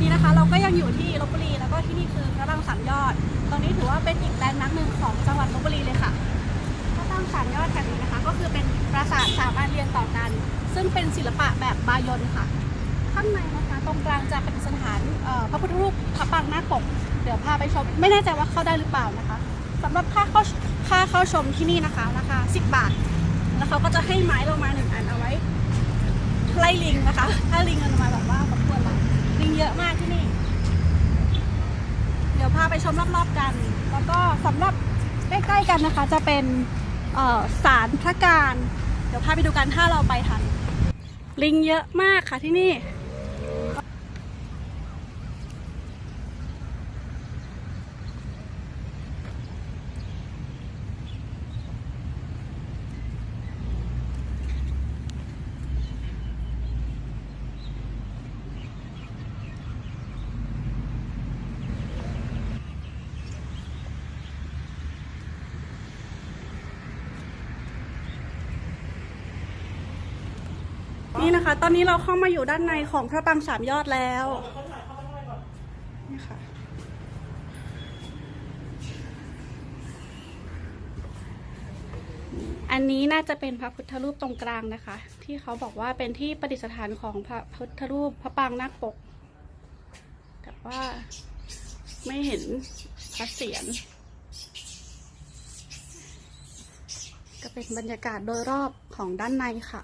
นี่นะคะเราก็ยังอยู่ที่ลบบุรีแล้วก็ที่นี่คือพระบางสามยอด ตรงนี้ถือว่าเป็นอีกแลนด์มาร์คหนึ่งของจังหวัดลบบุรีเลยค่ะพระบางสามยอดแห่งนี้นะคะ ก็คือเป็นปราสาทสามอันเรียงต่อกัน ซึ่งเป็นศิลปะแบบบายอนค่ะ ข้างในนะคะตรงกลางจะเป็นสถานพระพุทธรูปพระปางนาคปก เดี๋ยวพาไปชม ไม่แน่ใจว่าเข้าได้หรือเปล่านะคะสำหรับค่าเข้าค่าเข้าชมที่นี่นะคะราคา10 บาท แล้วเขาก็จะให้ไม้เรามาหนึ่งอันเอาไว้ไล่ลิงนะคะ ถ้าลิงมันมาแบบว่าขบวนเรา ลิงเยอะมากที่นี่ เดี๋ยวพาไปชมรอบๆกัน แล้วก็สำหรับใกล้ๆกันนะคะ จะเป็นศาลพระการ เดี๋ยวพาไปดูกันถ้าเราไปทัน ลิงเยอะมากค่ะที่นี่ นี่นะคะ ตอนนี้เราเข้ามาอยู่ด้านในของพระปางสามยอดแล้วนี่ค่ะอันนี้น่าจะเป็นพระพุทธรูปตรงกลางนะคะ ที่เขาบอกว่าเป็นที่ประดิษฐานของพระพุทธรูปพระปางนาคปก แต่ว่าไม่เห็นพระเศียรก็เป็นบรรยากาศโดยรอบของด้านในค่ะ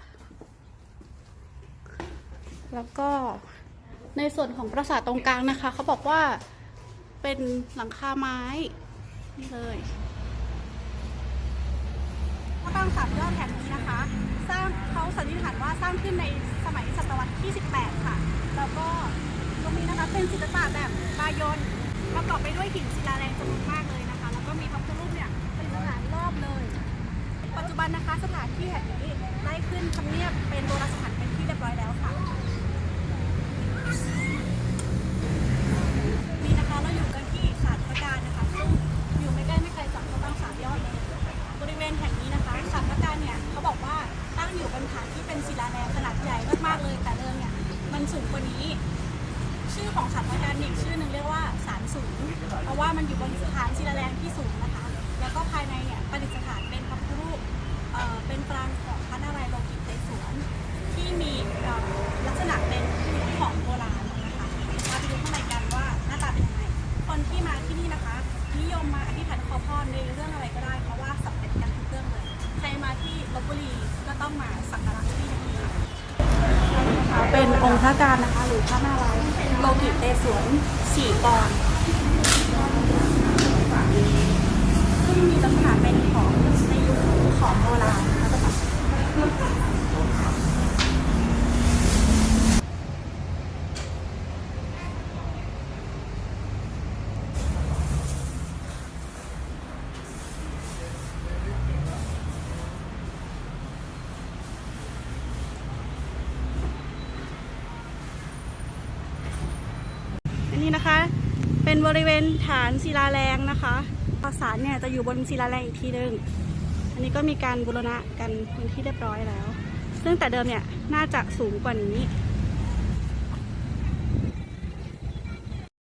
แล้วก็ในส่วนของปราสาทตรงกลางนะคะ เขาบอกว่าเป็นหลังคาไม้นี่เลยพระปรางสามยอดแห่งนี้นะคะ สร้างเขาสันนิษฐานว่าสร้างขึ้นในสมัยศตวรรษที่ 18 ค่ะ แล้วก็ตรงนี้นะคะเป็นศิลปะแบบบายอนประกอบไปด้วยหินศิลาแรงจำนวนมากเลยนะคะ แล้วก็มีพระพุทธรูปเนี่ยเป็นสถานรอบเลย ปัจจุบันนะคะสถานที่แห่งนี้ได้ขึ้นทำเนียบเป็นโบราณ สูงกว่านี้ ชื่อของสัตว์ประการอีกชื่อหนึ่งเรียกว่าสารสูง เพราะว่ามันอยู่บนฐานศิลาแรงที่สูงน องค์พระการนะคะ หรือพระนารายณ์โลกิตเตสวนสี่กรซึ่งมีลักษณะเป็นของ อันนี้นะคะ เป็นบริเวณฐานศิลาแรงนะคะปราสาทเนี่ยจะอยู่บนศิลาแรงอีกทีหนึงอันนี้ก็มีการบูรณะกันเป็นที่เรียบร้อยแล้ว ซึ่งแต่เดิมเนี่ยน่าจะสูงกว่านี้